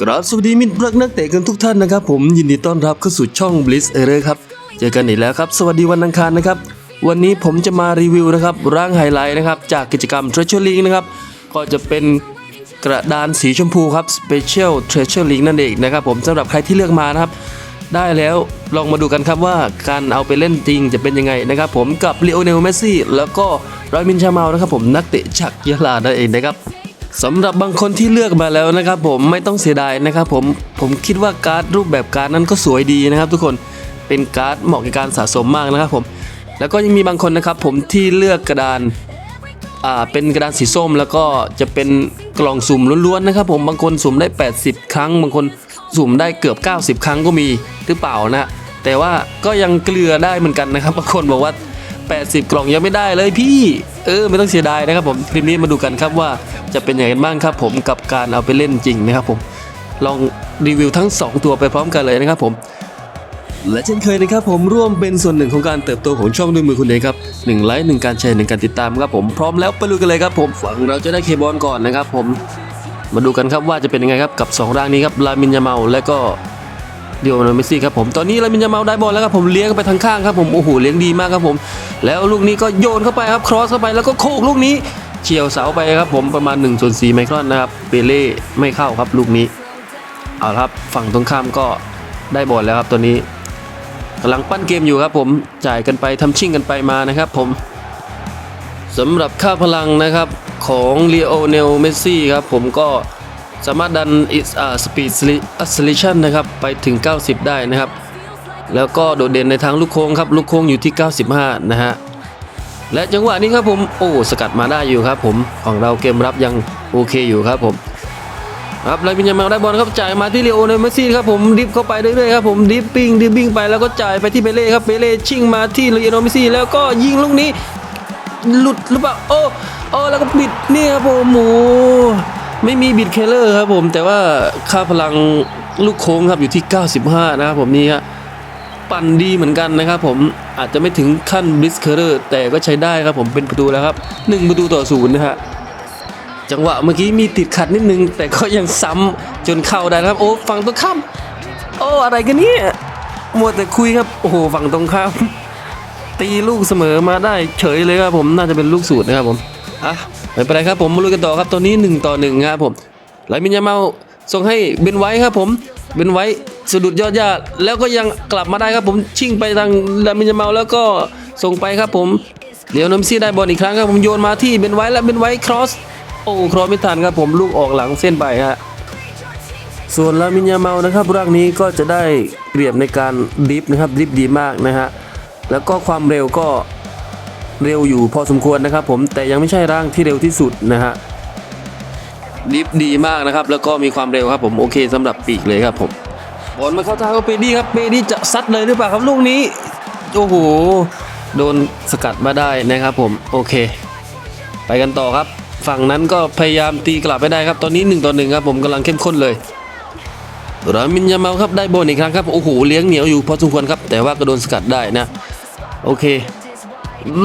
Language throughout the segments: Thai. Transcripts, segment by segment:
กราบสวัสดีมิตรรักนักเตะกันทุกท่านนะครับ ผมยินดีต้อนรับเข้าสู่ช่อง Bliss e r r ครับเจอกันอีกแล้วครับ สวัสดีวันอังคารนะครับ วันนี้ผมจะมารีวิวนะครับร่างไฮไลท์นะครับ จากกิจกรรม Treasure League นะครับ ก็จะเป็นกระดานสีชมพูครับ Special Treasure League นั่นเองนะครับ ผมสำหรับใครที่เลือกมานะครับ ได้แล้วลองมาดูกันครับว่าการเอาไปเล่นจริงจะเป็นยังไงนะครับ ผมกับลีโอเนลเมสซี่แล้วก็รอยมินชาเมานะครับ ผมนักเตะจากยะลานั่นเองนะครับ สำหรับบางคนที่เลือกมาแล้วนะครับผมไม่ต้องเสียดายนะครับผมผมคิดว่าการ์ดรูปแบบการ์ดนั้นก็สวยดีนะครับ ทุกคนเป็นการ์ดเหมาะกับการสะสมมากนะครับผมแล้วก็ยังมีบางคนนะครับผมที่เลือกกระดานอ่าเป็นกระดานสีส้ม แล้วก็จะเป็นกล่องสุ่มล้วนๆนะครับผมบางคนสุ่มได้ 80 ครั้ง บางคนสุ่มได้เกือบ 90 ครั้งก็มีหรือเปล่านะแต่ว่าก็ยังเกลือได้เหมือนกันนะครับบางคนบอกว่า 80 กล่องยังไม่ได้เลยพี่ เออไม่ต้องเสียดายนะครับผมคลิปนี้มาดูกันครับว่าจะเป็นอย่างไรกันบ้างครับผมกับการเอาไปเล่นจริงนะครับผมลองรีวิวทั้ง 2 ตัวไปพร้อมกันเลยนะครับผมและเช่นเคยนะครับผมร่วมเป็นส่วนหนึ่งของการเติบโตของช่องด้วยมือคุณเองครับหนึ่งไลค์หนึ่งการแชร์หนึ่งการติดตามครับผมพร้อมแล้วไปลุยกันเลยครับผมฝั่งเราจะได้เคบอลก่อนนะครับผมมาดูกันครับว่าจะเป็นยังไงครับกับสองร่างนี้ครับลามินยาเมาและก็ เดียวนาเมสซี่ครับผมตอนนี้ลามินยามาได้บอลแล้วครับผมเลี้ยงไปทางข้างครับผมโอ้โหเลี้ยงดีมากครับผม แล้วลูกนี้ก็โยนเข้าไปครับครอสเข้าไปแล้วก็โคกลูกนี้เฉียวเสาไปครับผมประมาณ1ส่วน4ไมครอนนะครับเปเล่ไม่เข้าครับลูกนี้เอาครับฝั่งตรงข้ามก็ได้บอลแล้วครับตัวนี้กำลังปั้นเกมอยู่ครับผมจ่ายกันไปทำชิ่งกันไปมานะครับผมสำหรับค่าพลังนะครับของเลโอเนลเมสซี่ครับผมก็ สามารถดันอิสอาสปีดอัสลิชันนะครับไปถึง 90 ได้นะครับ แล้วก็โดดเด่นในทางลูกโค้งครับลูกโค้งอยู่ที่ 95 นะฮะและจังหวะนี้ครับผมโอ้สกัดมาได้อยู่ครับผมของเราเกมรับยังโอเคอยู่ครับผมครับไลบินยามาได้บอลครับจ่ายมาที่เลโอเนลเมสซี่ครับผมดิฟเข้าไปเรื่อยๆครับผมดิฟปิ้งดิฟบิ้งไปแล้วก็จ่ายไปที่เปเล่ครับเปเล่ชิ่งมาที่เลโอเนลเมสซี่แล้วก็ยิงลูกนี้ หลุดหรือเปล่าโอ้โอ้แล้วก็บิดนี่ครับผมโอ้ ไม่มีบิดเคเลอร์ครับผม แต่ว่าค่าพลังลูกโค้งครับอยู่ที่ 95 นะครับผมนี่ฮะปั่นดีเหมือนกันนะครับผมอาจจะไม่ถึงขั้นบิสเคเลอร์แต่ก็ใช้ได้ครับผมเป็นประตูแล้วครับ 1 ประตูต่อศูนย์นะฮะจังหวะเมื่อกี้มีติดขัดนิดนึง แต่ก็ยังซ้ำจนเข้าได้ครับโอ้ฝั่งตรงข้ามโอ้อะไรกันเนี่ยมัวแต่คุยครับโอ้โหฝั่งตรงข้ามตีลูกเสมอมาได้เฉยเลยครับผมน่าจะเป็นลูกสูตรนะครับผมอะ ไม่เป็นไรครับผมมาลุยกันต่อครับตัวนี้ 1 ต่อ1ครับผมไลมินยาเมาส่งให้เบนไว้ครับผมเบนไว้สะดุดยอดญาแล้วก็ยังกลับมาได้ครับผมชิ่งไปทางไลมินยาเมาแล้วก็ส่งไปครับผมเดี๋ยวนมซี่ได้บอลอีกครั้งครับผมโยนมาที่เบนไว้แล้วเบนไว้ครอสโอ้ครอสไม่ทันครับผมลูกออกหลังเส้นไปฮะส่วนลามินยาเมานะครับร่างนี้ก็จะได้เปรียบในการดริฟต์นะครับดริฟต์ดีมากนะฮะแล้วก็ความเร็วก็ เร็วอยู่พอสมควรนะครับ ผมแต่ยังไม่ใช่ร่างที่เร็วที่สุดนะฮะดิฟดีมากนะครับ แล้วก็มีความเร็วครับ ผมโอเคสำหรับปีกเลยครับผมบอลมาเข้าทางของเปดี้ครับเปดี้จะซัดเลยหรือเปล่าครับลูกนี้โอ้โหโดนสกัดมาได้นะครับ ผมโอเค ไปกันต่อครับ ฝั่งนั้นก็พยายามตีกลับไปได้ครับ ตอนนี้1ต่อ1ครับ ผมกำลังเข้มข้นเลยรามินยาเมาครับได้บอลอีกครั้งครับโอ้โหเลี้ยงเหนียวอยู่พอสมควรครับ แต่ว่าก็โดนสกัดได้นะ โอเค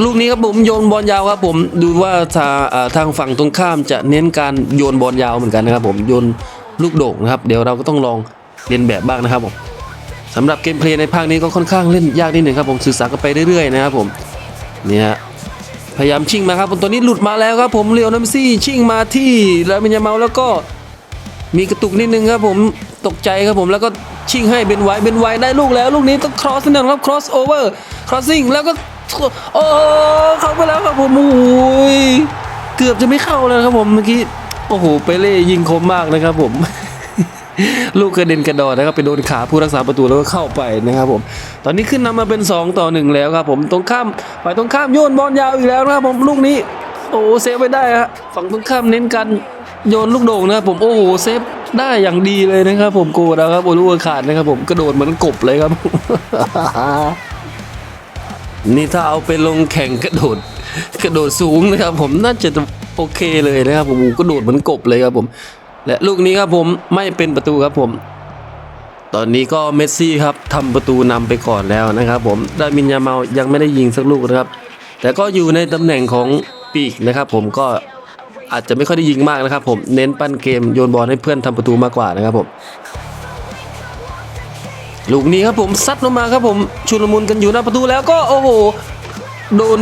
ลูกนี้ครับผมโยนบอลยาวครับผมดูว่าทางทางฝั่งตรงข้ามจะเน้นการโยนบอลยาวเหมือนกันนะครับผมโยนลูกโด่งนะครับ เดี๋ยวเราก็ต้องลองเรียนแบบบ้างนะครับผมสำหรับเกมเพลย์ในภาคนี้ก็ค่อนข้างเล่นยากนิดหนึ่งครับผมสื่อสารกันไปเรื่อยๆนะครับผมเนี่ยพยายามชิงมาครับผมตัวนี้หลุดมาแล้วครับผมเลียวนัมซี่ชิงมาที่ลามินยาเมาแล้วก็มีกระตุกนิดนึงครับผมตกใจครับผมแล้วก็ชิงให้เบนไวเบนไวได้ลูกแล้ว ลูกนี้ต้องครอสนั่นครับครอสโอเวอร์ครอสซิ่งแล้วก็ โอ้เข้าไปแล้วครับผมโอ้ยเกือบจะไม่เข้าแล้วครับผมเมื่อกี้โอ้โหเปเล่ยิงคมมากนะครับผม ลูกกระเด็นกระดอนนะครับไปโดนขาผู้รักษาประตูแล้วก็เข้าไปนะครับผม ตอนนี้ขึ้นนำมาเป็น 2 ต่อ 1 แล้วครับผมตรงข้ามฝ่ายตรงข้ามโยนบอลยาวอีกแล้วนะครับผมลูกนี้ โอ้โเซฟไว้ได้ฮะฝั่งตรงข้ามเน้นกันโยนลูกโด่งนะครับผมโอ้โหเซฟได้อย่างดีเลยนะครับผมโกนะครับโอลูกขาดนะครับผมกระโดดเหมือนกบเลยครับ นี่ถ้าเอาไปลงแข่งกระโดดกระโดดสูงนะครับผมน่าจะโอเคเลยนะครับผมกระโดดเหมือนกบเลยครับผม และลูกนี้ครับผมไม่เป็นประตูครับผม ตอนนี้ก็เมสซี่ครับทำประตูนำไปก่อนแล้วนะครับ ผมดามินยาเมายังไม่ได้ยิงสักลูกนะครับ แต่ก็อยู่ในตำแหน่งของปีกนะครับ ผมก็อาจจะไม่ค่อยได้ยิงมากนะครับ ผมเน้นปั้นเกมโยนบอลให้เพื่อนทำประตูมากกว่านะครับผม ลูกนี้ครับผมซัดลงมาครับผมชุลมุนกันอยู่หน้าประตูแล้วก็โอ้โหโดน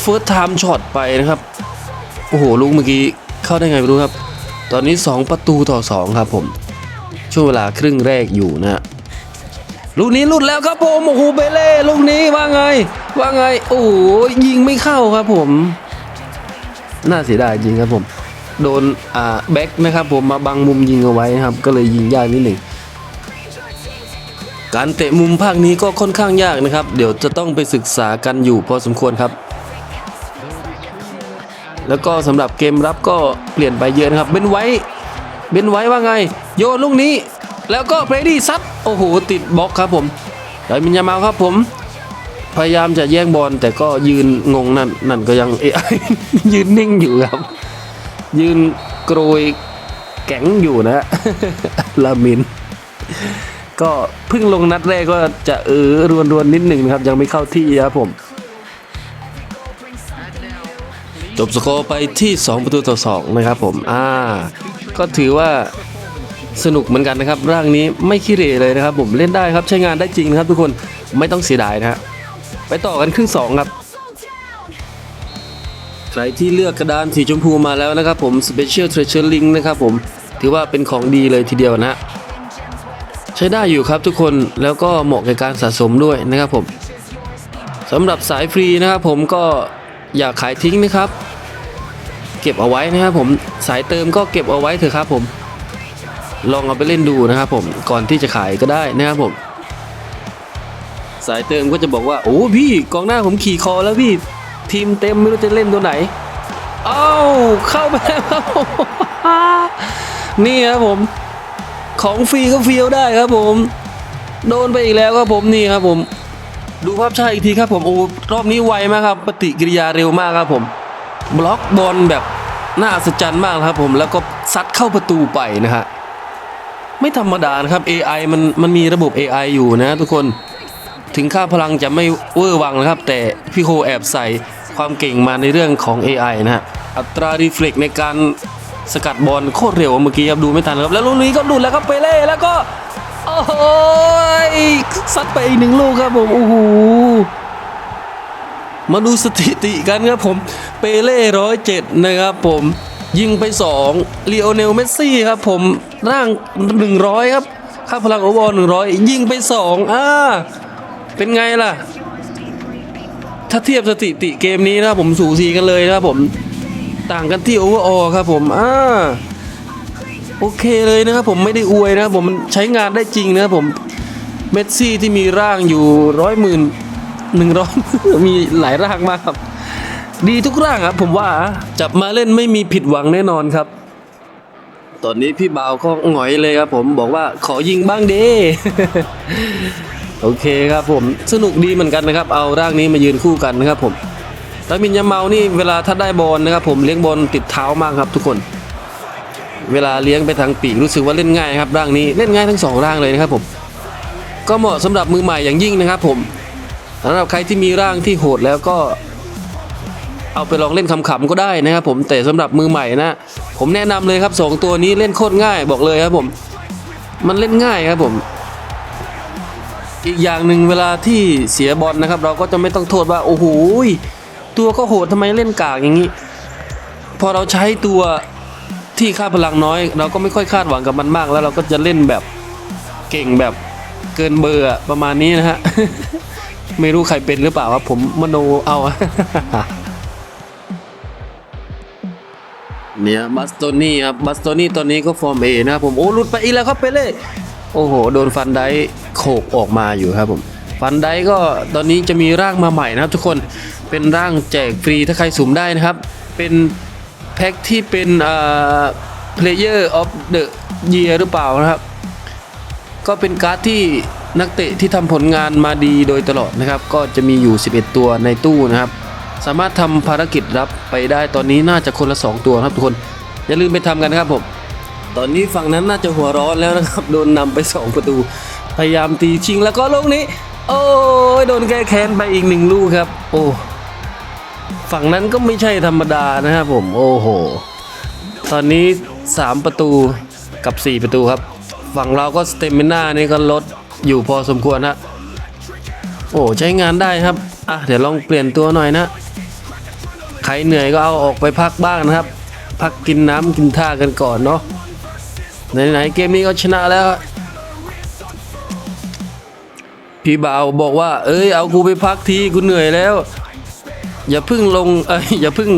เฟิร์สไทม์ช็อตไปนะครับโอ้โหลูกเมื่อกี้เข้าได้ไงไม่รู้ครับ ตอนนี้ 2 ประตูต่อ 2 ครับผม ช่วงเวลาครึ่งแรกอยู่นะลูกนี้หลุดแล้วครับผมโอ้โหเบเล่ลูกนี้ว่าไง ว่าไง โอ้โหยิงไม่เข้าครับผม น่าเสียดายจริงครับผม โดนอ่าแบ็กนะครับผมมาบังมุมยิงเอาไว้นะครับ ก็เลยยิงยากนิดหนึ่ง การเตะมุมภาคนี้ก็ค่อนข้างยากนะครับ เดี๋ยวจะต้องไปศึกษากันอยู่พอสมควรครับ แล้วก็สำหรับเกมรับก็เปลี่ยนไปเยอะนะครับ เบนไว้เบนไว้ว่าไง โยนลูกนี้ แล้วก็เบรดี้ซัดโอ้โห ติดบล็อกครับผมไดมินยามาครับผม พยายามจะแย่งบอลแต่ก็ยืนงงนั่นนั่นก็ยังเอยืนนิ่งอยู่ครับ ยืนโกรยแข็งอยู่นะลามิน ก็เพิ่งลงนัดแรกก็จะเออรวนรวนๆนิดหนึ่งนะครับ ยังไม่เข้าที่ครับผมจบสกอร์ไปที่ 2 ประตูต่อ 2 นะครับผม อ่า ก็ถือว่าสนุกเหมือนกันนะครับ ร่างนี้ไม่ขี้เหร่เลยนะครับ ผมเล่นได้ครับใช้งานได้จริงนะครับทุกคนไม่ต้องเสียดายนะฮะไปต่อกันครึ่ง 2 ครับ ใครที่เลือกกระดานสีชมพูมาแล้วนะครับผม Special Treasure Link นะครับผมถือว่าเป็นของดีเลยทีเดียวนะฮะ ช้ได้อยู่ครับทุกคนแล้วก็เหมาะกับการสะสมด้วยนะครับผมสำหรับสายฟรีนะครับผมก็อย่าขายทิ้งนะครับ เก็บเอาไว้นะครับผมสายเติมก็เก็บเอาไว้เถอะครับผม ลองเอาไปเล่นดูนะครับผมก่อนที่จะขายก็ได้นะครับผม สายเติมก็จะบอกว่าโอ้พี่กองหน้าผมขี่คอแล้วพี่ทีมเต็มไม่รู้จะเล่นตัวไหนเอ้าเข้าไปแล้วครับนี่ครับผม ของฟรีก็เฟียวได้ครับผม โดนไปอีกแล้วครับผมนี่ครับผม ดูภาพช้าอีกทีครับผมโอ้รอบนี้ไวมากครับ ปฏิกิริยาเร็วมากครับผม บล็อกบอลแบบน่าอัศจรรย์มากครับผมแล้วก็ซัดเข้าประตูไปนะฮะไม่ธรรมดานะครับ AI มันมันมีระบบ AI อยู่นะทุกคนถึงค่าพลังจะไม่เวอร์วังนะครับ แต่พี่โคแอบใส่ความเก่งมาในเรื่องของ AI นะฮะอัตรารีเฟล็กในการ สกัดบอลโคตรเร็วเมื่อกี้ครับดูไม่ทันครับแล้วลูกนี้ก็หลุดแล้วครับเปเล่แล้วก็โอ้ยซัดไปอีกหนึ่งลูกครับผมโอ้โหมาดูสถิติกันครับผมเปเล่ร้อยเจ็ดนะครับผมยิงไป2ลีโอเนลเมสซี่ครับผมร่าง 100 ครับค่าพลังโอเวอร์100 ยิงไป2อ่าเป็นไงล่ะ ถ้าเทียบสถิติเกมนี้นะผมสูสีกันเลยนะผม ต่างกันที่โอเวอร์ออครับผมอ่าโอเคเลยนะครับผมไม่ได้อวยนะผมมันใช้งานได้จริงนะผมเมสซี่ที่มีร่างอยู่ร้อยหมื่นหนึ่งร้อยมีหลายร่างมากครับ ดีทุกร่างครับผมว่าจับมาเล่นไม่มีผิดหวังแน่นอนครับ ตอนนี้พี่บ่าวก็หงอยเลยครับผมบอกว่าขอยิงบ้างเด้โอเคครับผมสนุกดีเหมือนกันนะครับ เอาร่างนี้มายืนคู่กันนะครับผม ตามินยาเมานี่เวลาถ้าได้บอลนะครับผมเลี้ยงบอลติดเท้ามากครับทุกคน เวลาเลี้ยงไปทางปีกรู้สึกว่าเล่นง่ายครับร่างนี้เล่นง่ายทั้งสองร่างเลยนะครับผมก็เหมาะสำหรับมือใหม่อย่างยิ่งนะครับผมสำหรับใครที่มีร่างที่โหดแล้วก็เอาไปลองเล่นขำๆก็ได้นะครับผมแต่สำหรับมือใหม่นะผมแนะนำเลยครับสองตัวนี้เล่นโคตรง่ายบอกเลยครับผม มันเล่นง่ายครับผม อีกอย่างหนึ่งเวลาที่เสียบอลนะครับ เราก็จะไม่ต้องโทษว่าโอ้โห ตัวก็โหดทำไมเล่นกากอย่างนี้ พอเราใช้ตัวที่ค่าพลังน้อย เราก็ไม่ค่อยคาดหวังกับมันมาก แล้วเราก็จะเล่นแบบเก่งแบบเกินเบอร์อะประมาณนี้นะฮะ ไม่รู้ใครเป็นหรือเปล่าครับผมมโนเอาเนี่ยบัสโตนี่ครับบัสโตนี่ตอนนี้ก็ฟอร์มเอนะครับผมโอ้หลุดไปอีกแล้วครับเปเล่โอ้โห โดนฟันได้โขกออกมาอยู่ครับผม ฟันได้ก็ตอนนี้จะมีร่างมาใหม่นะครับทุกคน เป็นร่างแจกฟรีถ้าใครสุ่มได้นะครับ เป็นแพ็คที่เป็นอ่า Player of the Year หรือเปล่านะครับ ก็เป็นการ์ดที่นักเตะที่ทำผลงานมาดีโดยตลอดนะครับ ก็จะมีอยู่ 11 ตัวในตู้นะครับ สามารถทำภารกิจรับไปได้ตอนนี้น่าจะคนละ 2 ตัวครับทุกคน อย่าลืมไปทำกันนะครับผมตอนนี้ฝั่งนั้นน่าจะหัวร้อนแล้วนะครับโดนนำไป 2 ประตู พยายามตีชิงแล้วก็ลูกนี้ โอ้ยโดนแก้แค้นไปอีกหนึ่งลูกครับ โอ้ ฝั่งนั้นก็ไม่ใช่ธรรมดานะครับผมโอ้โห ตอนนี้ 3 ประตูกับ 4 ประตูครับ ฝั่งเราก็สเตมิน่านี่ก็ลดอยู่พอสมควรฮะโอ้ใช้งานได้ครับ อะ เดี๋ยวลองเปลี่ยนตัวหน่อยนะ ใครเหนื่อยก็เอาออกไปพักบ้างนะครับ พักกินน้ำกินท่ากันก่อนเนาะไหนๆเกมนี้ก็ชนะแล้วพี่บ่าวบอกว่า เอ้ยเอากูไปพักทีกูเหนื่อยแล้ว อย่าเพึ่งลงเอ้ยอย่าเพึ่ง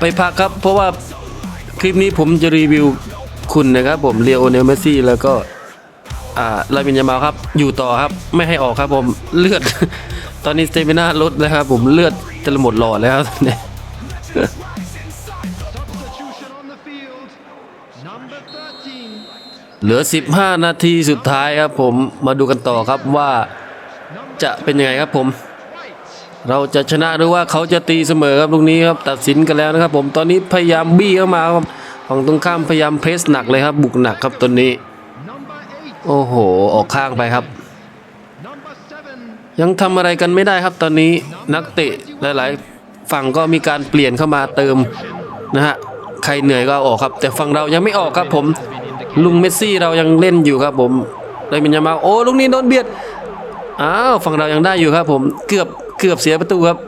ไปพักครับ เพราะว่าคลิปนี้ผมจะรีวิวคุณนะครับ ผมเรียโอเนลเมซี่แล้วก็อ่าลามินยามาลครับ อยู่ต่อครับไม่ให้ออกครับผมเลือด ตอนนี้สเตมินาลดนะครับผมเลือดจะหมดหลอดแล้วครับตอนนี้ Substitution on the field. Number 13. เหลือ 15 นาทีสุดท้ายครับผมมาดูกันต่อครับว่าจะเป็นยังไงครับผม เราจะชนะหรือว่าเขาจะตีเสมอครับตรงนี้ครับตัดสินกันแล้วนะครับ ผมตอนนี้พยายามบี้เข้ามาครับฝั่งตรงข้ามพยายามเพรสหนักเลยครับ บุกหนักครับตอนนี้ โอ้โห ออกข้างไปครับ ยังทำอะไรกันไม่ได้ครับตอนนี้นักเตะหลาย ๆ ฝั่งก็มีการเปลี่ยนเข้ามาเติมนะฮะใครเหนื่อยก็ออกครับ แต่ฝั่งเรายังไม่ออกครับผมลุงเมสซี่เรายังเล่นอยู่ครับผมได้มินยามาโอ้ลูกนี้โดนเบียดอ้าวฝั่งเรายังได้อยู่ครับผมเกือบ เกือบเสียประตูครับ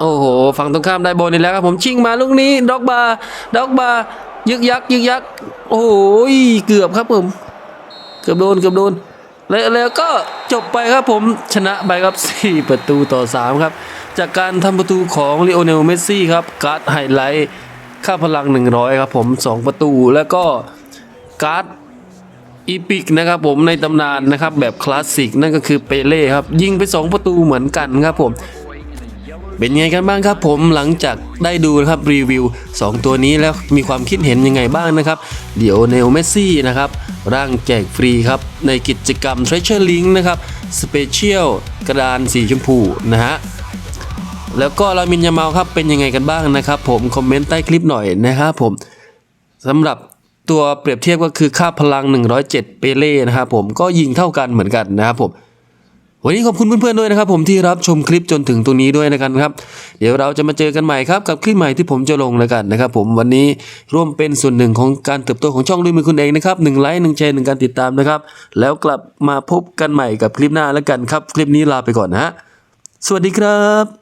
โอ้โห ฝั่งตรงข้ามได้บอลนี่แล้วครับผมชิงมาลูกนี้ด็อกบาด็อกบายึกยักยึกยักโอ้โหเกือบครับผม เกือบโดนเกือบโดนแล้วแล้วก็จบไปครับผมชนะไปครับ 4 ประตูต่อ 3 ครับ จากการทำประตูของลีโอเนลเมสซี่ครับการ์ดไฮไลท์ค่าพลัง 100 ครับผม 2 ประตูแล้วก็การ์ด อีพิกนะครับผมในตำนานนะครับแบบคลาสสิกนั่นก็คือเปเล่ครับยิงไป 2 ประตูเหมือนกันครับผม เป็นไงกันบ้างครับผมหลังจากได้ดูนะครับรีวิว 2 ตัวนี้แล้วมีความคิดเห็นยังไงบ้างนะครับ เดี๋ยวเนลเมสซี่นะครับร่างแจกฟรีครับ ในกิจกรรม Treasure Link นะครับสเปเชียลกระดานสีชมพูนะฮะแล้วก็ลามินยามาลครับเป็นยังไงกันบ้างนะครับ ผมคอมเมนต์ใต้คลิปหน่อยนะครับผมสำหรับ ตัวเปรียบเทียบก็คือค่าพลัง 107 เปเล่นะครับผมก็ยิงเท่ากันเหมือนกันนะครับผมวันนี้ขอบคุณเพื่อนๆด้วยนะครับผมที่รับชมคลิปจนถึงตรงนี้ด้วยนะครับ เดี๋ยวเราจะมาเจอกันใหม่ครับกับคลิปใหม่ที่ผมจะลงแล้วกันนะครับผมวันนี้ร่วมเป็นส่วนหนึ่งของการเติบโตของช่องด้วยมือคุณเองนะครับหนึ่งไลค์หนึ่งแชร์หนึ่งการติดตามนะครับ แล้วกลับมาพบกันใหม่กับคลิปหน้าแล้วกันครับ คลิปนี้ลาไปก่อนนะฮะสวัสดีครับ